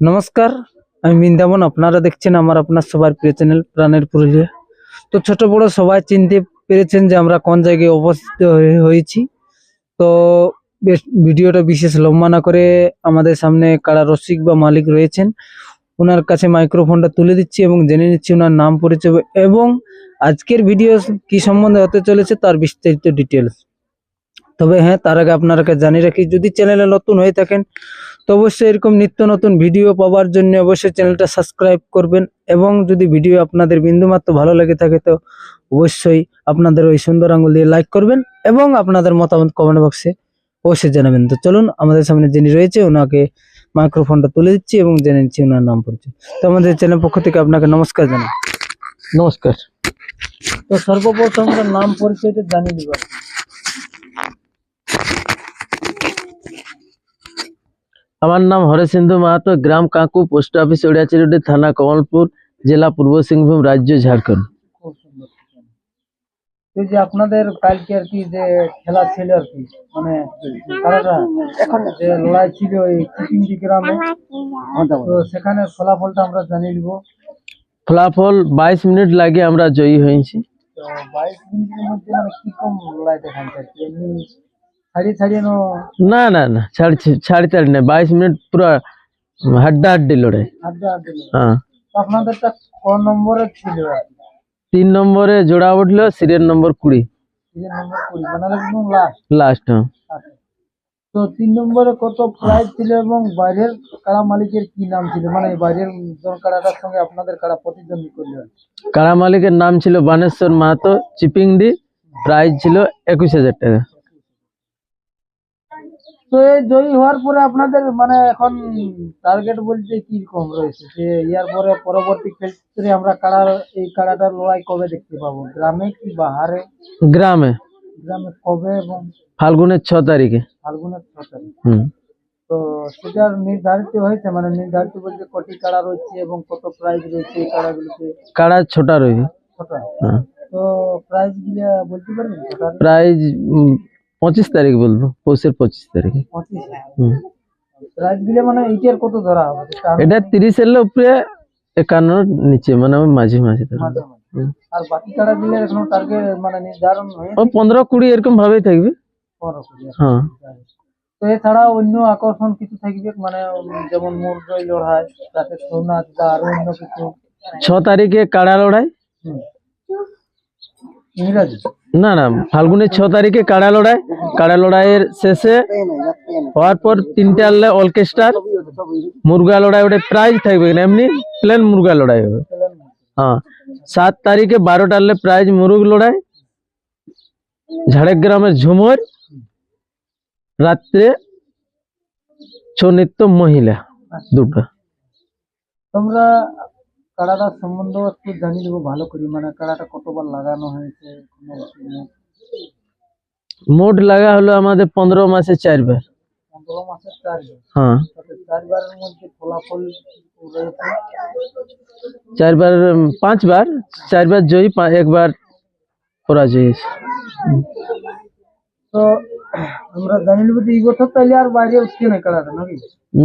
নমস্কার, আমি বৃন্দাবন, আপনারা দেখছেন আমার আপনার সবার প্রিয় চ্যানেল প্রাণের পুরুলিয়া। তো ছোট বড় সবাই চিনতে পেরেছেন যে আমরা কোন জায়গায় অবস্থিত হয়ে- হয়েছি। তো ভিডিওটা বিশেষ লম্বা না করে আমাদের সামনে কারা রসিক বা মালিক রয়েছেন, ওনার কাছে মাইক্রোফোনটা তুলে দিচ্ছি এবং জেনে নিচ্ছি ওনার নাম, পরিচয় এবং আজকের ভিডিও কি সম্বন্ধে হতে চলেছে তার বিস্তারিত ডিটেলস তবে হ্যাঁ তার আগে আপনারাকে জানিয়ে রাখি, যদি চ্যানেলে নতুন হয়ে থাকেন তো অবশ্যই এরকম নিত্য নতুন ভিডিও পাওয়ার জন্য অবশ্যই চ্যানেলটা সাবস্ক্রাইব করবেন এবং যদি ভিডিও আপনাদের বিন্দুমাত্র ভালো লেগে থাকে তো অবশ্যই আপনাদের ওই সুন্দর আঙুল দিয়ে লাইক করবেন এবং আপনাদের মতামত কমেন্ট বক্সে অবশ্যই জানাবেন। তো চলুন আমাদের সামনে যিনি রয়েছে ওনাকে মাইক্রোফোনটা তুলে দিচ্ছি এবং জেনে নিচ্ছি ওনার নাম পরিচয়। তো আমাদের চ্যানেল পক্ষ থেকে আপনাকে নমস্কার জানাই। নমস্কার। তো সর্বপ্রথম নাম পরিচয়টা জানিয়ে দিব। আমার নাম হরেসিন্ধু মাহাতো গ্রাম কাকু পোস্ট অফিস ওড়িয়াচিরুডি থানা কমলপুর জেলা পূর্ব সিংভূম রাজ্য ঝাড়খণ্ড। খুব সুন্দর এই যে আপনাদের কালকে আর কি যে খেলা ছিল আর কি মানে খেলাটা এখন যে লড়াই ছিল এই চিপিংদি গ্রামে তো সেখানে ফলাফলটা আমরা জানিয়ে নিব ফলাফল বাইশ মিনিট লাগে আমরা জয়ী হয়েছি। তো বাইশ মিনিটের মধ্যে মানে কীরকম লড়াই দেখাচ্ছে আর কি? এমনি নো। না না ছাড় ছাড়ি তাড়ি না বাইশ মিনিট পুরা হাড্ডা হাড্ডি লড়াই নো। হ্যাঁ। আপনাদেরটা ক নম্বরে ছিল? তিন নম্বরে জোড়া উঠল সিরিয়াল নম্বর কুড়ি। মানে লাস্ট হ্যাঁ। আচ্ছা। তো তিন নম্বরে কত প্রাইজ ছিল এবং বাইরের কাড়া মালিকের কি নাম ছিল? মানে বাইরের জন কাড়াটার সঙ্গে আপনাদের কাড়া প্রতিদ্বন্দ্বী করলে? আর কি। কাড়া মালিকের নাম ছিল বানেশ্বর মাহাতো চিপিংডি প্রাইস ছিল একুশ হাজার টাকা। তো এই জয়ী হওয়ার পরে আপনাদের মানে এখন টার্গেট বলতে কি রকম রয়েছে? যে ইয়ার পরে পরবর্তী ক্ষেত্রে আমরা কাড়ার এই কাড়াটার লড়াই কবে দেখতে পাবো? গ্রামে কি বাহারে? গ্রামে। গ্রামে কবে এবং ফাল্গুনের ছ তারিখে। ফাল্গুনের ছ তারিখ। হুম। তো সেটার নির্ধারিত হয়েছে? মানে নির্ধারিত বলতে কটি কাড়া রয়েছে এবং কত প্রাইজ রয়েছে এই কাড়াগুলোতে কাড়া ছোটা রয়েছে হ্যাঁ। তো প্রাইজগুলা বলতে পারবেন? প্রাইজ পঁচিশ তারিখ বলব পৌষের পঁচিশ তারিখে। মানে কত ধরা হবে? সেটা আমি উপরে একান্ন নিচে মানে ওই মাঝে মাঝে মানে ও পনেরো কুড়ি এরকম ভাবেই থাকবে। আছে। হ্যাঁ। তো এছাড়া অন্য আকর্ষণ কিছু থাকবে? মানে যেমন মুরগই লড়াই তাতে নাচ বা আরও অন্য কিছু? ছ তারিখে কাড়া লড়াই। না না ফাল্গুনের ছ তারিখে কাড়া লড়াই কাড়া লড়াইয়ের শেষে হওয়ার পর তিনটে আনলে অর্কেস্ট্রার মুরগা লড়াই ওটা প্রাইজ থাকবে না এমনি প্লেন মুরগা লড়াই হবে। হ্যাঁ সাত তারিখে বারোটা আনলে প্রাইজ মুরগ লড়াই ঝাড়গ্রামের ঝুমর রাত্রে ছৌ নৃত্য মহিলা দুটো। তোমরা কাড়াটার সম্বন্ধে একটু জানিয়ে দেবো ভালো করে। মানে কাড়াটা কতবার লাগানো হয়েছে মোট লাগা হলো আমাদের পনেরো মাসে চারবার। পনেরো চারবার? হ্যাঁ। চারবারের মধ্যে ফলাফল চারবার পাঁচবার। চারবার জয়ী একবার পরাজয় তো আমরা জানি নেব যে এই বছর তাইলে আর বাইরে উঠছে না কাড়াটা নাকি?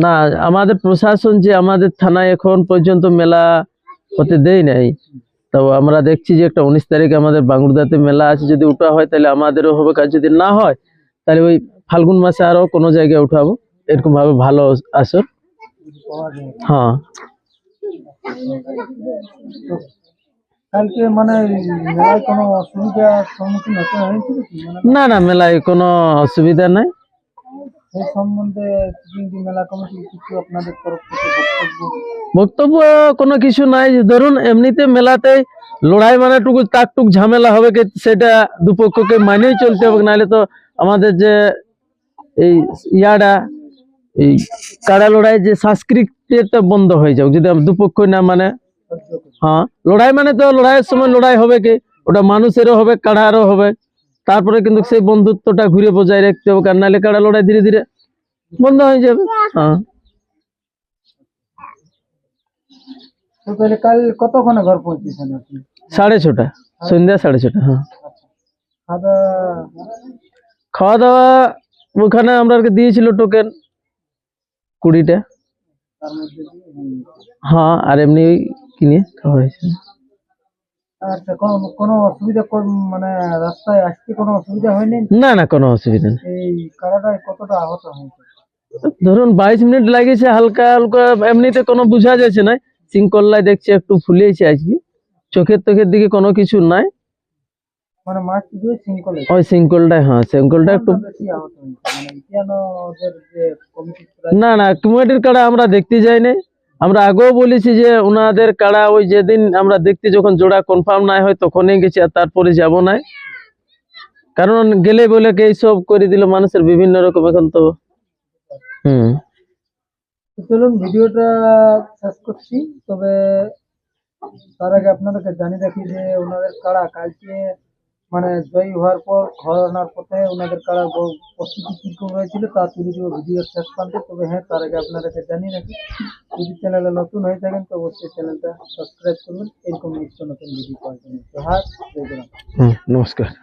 না আমাদের প্রশাসন যে আমাদের থানায় এখন পর্যন্ত মেলা হতে দেয় নাই। তো আমরা দেখছি যে একটা উনিশ তারিখে আমাদের বাঙ্গুরদাতে মেলা আছে যদি উঠা হয় তাহলে আমাদেরও হবে কাজ যদি না হয় তাহলে ওই ফাল্গুন মাসে আরও কোনো জায়গায় উঠাবো। এরকম ভাবে ভালো আসর হ্যাঁ। মানে না না মেলায় কোনো অসুবিধা নাই। সেই সম্বন্ধে মেলা কমিটি কিছু আপনাদের তরফ থেকে বক্তব্য। বক্তব্য কোনো কিছু নাই। ধরুন এমনিতে মেলাতে লড়াই মানে টুকু তাক টুক ঝামেলা হবে কি সেটা দুপক্ষকে মানেই চলতে হবে। নাহলে তো আমাদের যে এই ইয়াটা এই কাড়া লড়াই যে সংস্কৃতিটা বন্ধ হয়ে যাবে যদি দুপক্ষ না মানে। হ্যাঁ লড়াই মানে তো লড়াইয়ের সময় লড়াই হবে কি? ওটা মানুষেরও হবে কাড়ারও হবে। তারপরে কিন্তু সেই বন্ধুত্বটা ঘুরে বজায় রাখতে হবে কারণ নাহলে কাড়া লড়াই ধীরে ধীরে বন্ধ হয়ে যাবে। হ্যাঁ। কাল কতক্ষণে ঘর পৌঁছেছেন আপনি? সাড়ে ছটা সন্ধ্যা সাড়ে ছটা হ্যাঁ। খাওয়া দাওয়া ওখানে আমরা দিয়েছিল টোকেন কুড়িটা। হয়ে আর এমনি কিনে খাওয়া হয়েছে। আচ্ছা কোনো কোনো অসুবিধা কোন- মানে রাস্তায় আসতে কোনো অসুবিধা হয়নি? না না কোনো অসুবিধা নেই। এই কারাটায় কতটা আহত হয়েছে? ধরুন বাইশ মিনিট লাগিয়েছে হালকা হালকা এমনিতে কোনো বোঝা যাচ্ছে না। সিংকল্লায় দেখছি একটু ফুলিয়েছে আজকে। চোখের তোখের দিকে কোনো কিছু নাই। মানে মাছ দিয়ে সিঙ্কলে ওই সিঙ্কলটায় হ্যাঁ একটু মানে না না কমিটির কাড়া আমরা দেখতে যাই নাই আমরা আগেও বলেছি যে ওনাদের কাড়া ওই যেদিন আমরা দেখতে যখন জোড়া কনফার্ম নাই হয় তখনই গেছি আর তারপরে যাব নাই। কারণ গেলে বলে কে এইসব করে দিল মানুষের বিভিন্ন রকম এখন তো। হুম। চলুন ভিডিওটা শেষ করছি তবে তার আগে আপনাদেরকে জানিয়ে রাখি যে ওনাদের কাড়া কালকে মানে জয়ী হওয়ার পর ঘর আনার পথে ওনাদের কাড়া ব- প্রস্তুতি কীরকম হয়েছিল তা তুলে দিব ভিডিও শেষ প্রান্তে। তবে হ্যাঁ তার আগে আপনাদেরকে জানিয়ে রাখি, যদি চ্যানেলে নতুন হয়ে থাকেন তো অবশ্যই চ্যানেলটা সাবস্ক্রাইব করবেন। এরকম নিত্য নতুন ভিডিও পাওয়ার জন্য। তো হ্যাঁ জয় জগন্নাথ। হুম, নমস্কার।